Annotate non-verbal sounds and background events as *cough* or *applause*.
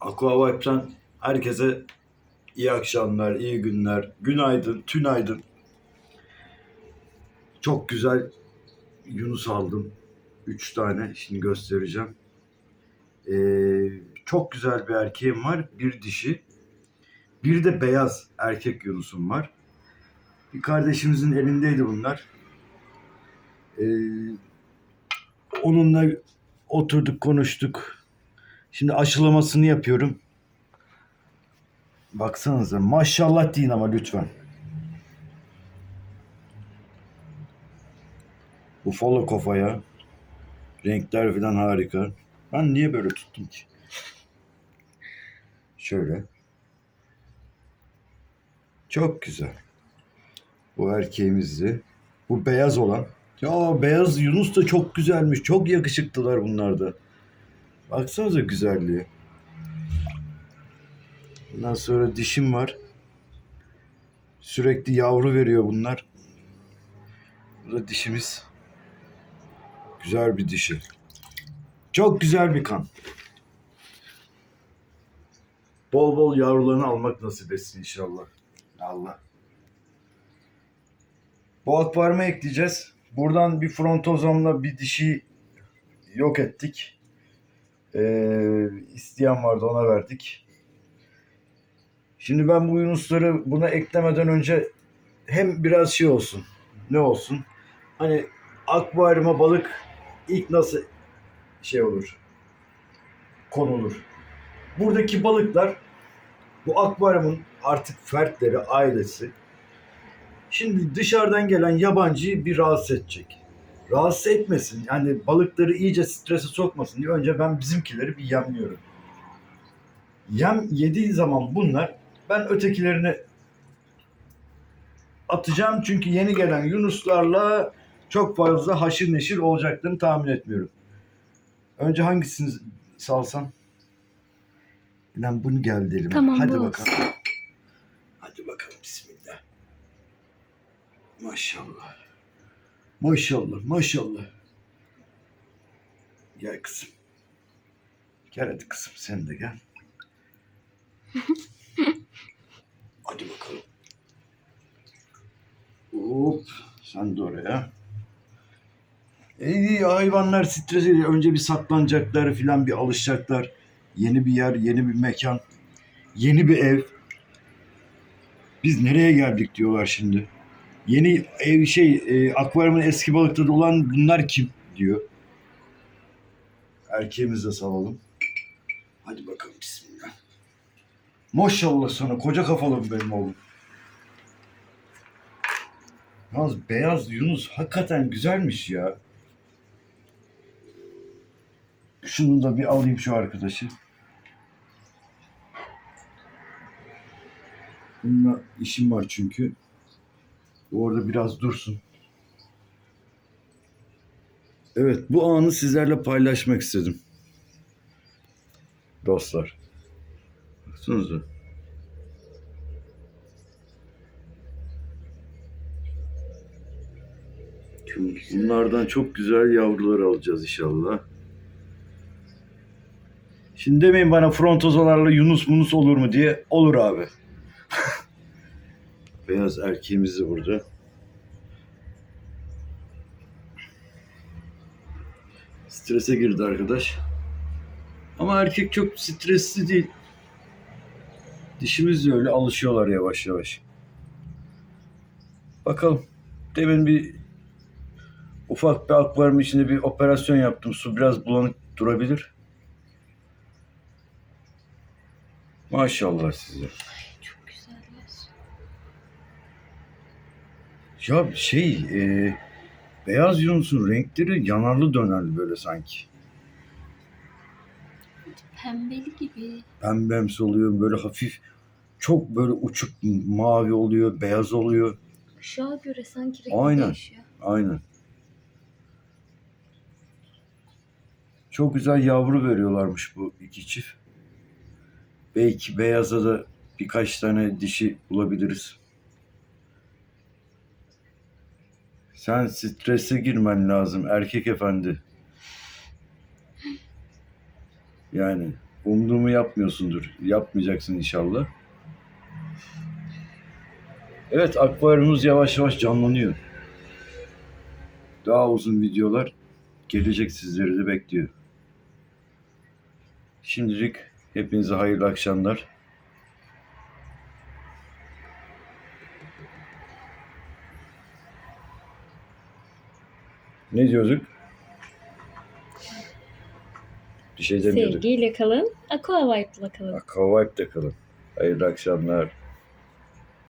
Aquavibe'den herkese iyi akşamlar, iyi günler, günaydın, tünaydın. Çok güzel Yunus aldım. Üç tane, şimdi göstereceğim. Ee, çok güzel bir erkeğim var, bir dişi. Bir de beyaz erkek Yunus'um var. Bir kardeşimizin elindeydi bunlar. Ee, onunla oturduk, konuştuk. Şimdi aşılamasını yapıyorum. Baksanıza maşallah deyin ama lütfen. Follow kafaya. Renkler falan harika. Ben niye böyle tuttum ki? Şöyle. Çok güzel. Bu erkeğimizdi. Bu beyaz olan. Ya beyaz Yunus da çok güzelmiş. Çok yakışıklılar bunlar da. Baksanıza güzelliğe. Ondan sonra dişim var. Sürekli yavru veriyor bunlar. Bu da dişimiz. Güzel bir dişi. Çok güzel bir kan. Bol bol yavrularını almak nasip etsin inşallah. Allah. Bu akvaryuma ekleyeceğiz. Buradan bir frontozomla bir dişi yok ettik. Ee, isteyen vardı ona verdik. Şimdi ben bu yunusları buna eklemeden önce hem biraz şey olsun. Ne olsun? Hani akvaryuma balık ilk nasıl şey olur? Konulur. Buradaki balıklar bu akvaryumun artık fertleri, ailesi. Şimdi dışarıdan gelen yabancıyı bir rahatsız edecek. Rahatsız etmesin. Yani balıkları iyice strese sokmasın diye önce ben bizimkileri bir yemliyorum. Yem yediği zaman bunlar ben ötekilerini atacağım çünkü yeni gelen yunuslarla çok fazla haşır neşir olacaklarını tahmin etmiyorum. Önce hangisini salsam? Lan bunu geldi elime. Tamam, Hadi bu bakalım. Hadi bakalım bismillah. Maşallah. Maşallah maşallah. Gel kızım. Gel hadi kızım sen de gel. *laughs* hadi bakalım. Hop. Sen de oraya. İyi hayvanlar stres ediyor. Önce bir saklanacaklar filan bir alışacaklar. Yeni bir yer, yeni bir mekan, yeni bir ev. Biz nereye geldik diyorlar şimdi. Yeni ev şey, e, akvaryumun eski balıkları olan bunlar kim diyor. Erkeğimizi de salalım. Hadi bakalım bismillah. Maşallah sana koca kafalı benim oğlum. Yalnız beyaz Yunus hakikaten güzelmiş ya. Şunu da bir alayım şu arkadaşı. Bununla işim var çünkü. Orada biraz dursun. Evet bu anı sizlerle paylaşmak istedim. Dostlar. Baksanıza. Şimdi bunlardan çok güzel yavrular alacağız inşallah. Şimdi demeyin bana frontozolarla Yunus munus olur mu diye. Olur abi. *laughs* Beyaz erkeğimiz de burada. Strese girdi arkadaş. Ama erkek çok stresli değil. Dişimiz de öyle alışıyorlar yavaş yavaş. Bakalım. Demin bir ufak bir akvaryum içinde bir operasyon yaptım. Su biraz bulanık durabilir. Maşallah size. Çok güzeller. Ya şey, e, beyaz Yunus'un renkleri yanarlı dönerli böyle sanki. Pembeli gibi. Pembemsi oluyor, böyle hafif, çok böyle uçuk mavi oluyor, beyaz oluyor. Işığa göre sanki rengi Aynen. değişiyor. Aynen. Çok güzel yavru veriyorlarmış bu iki çift. Belki beyaza da birkaç tane dişi bulabiliriz. Sen strese girmen lazım erkek efendi. Yani Umduğumu yapmıyorsundur. Yapmayacaksın inşallah. Evet akvaryumumuz yavaş yavaş canlanıyor. Daha uzun videolar gelecek sizleri de bekliyor. Şimdilik hepinize hayırlı akşamlar. Ne diyorduk? Bir şey demiyorduk. Sevgiyle kalın. Aqua Vibe'la kalın. Aqua Vibe'de kalın. Hayırlı akşamlar.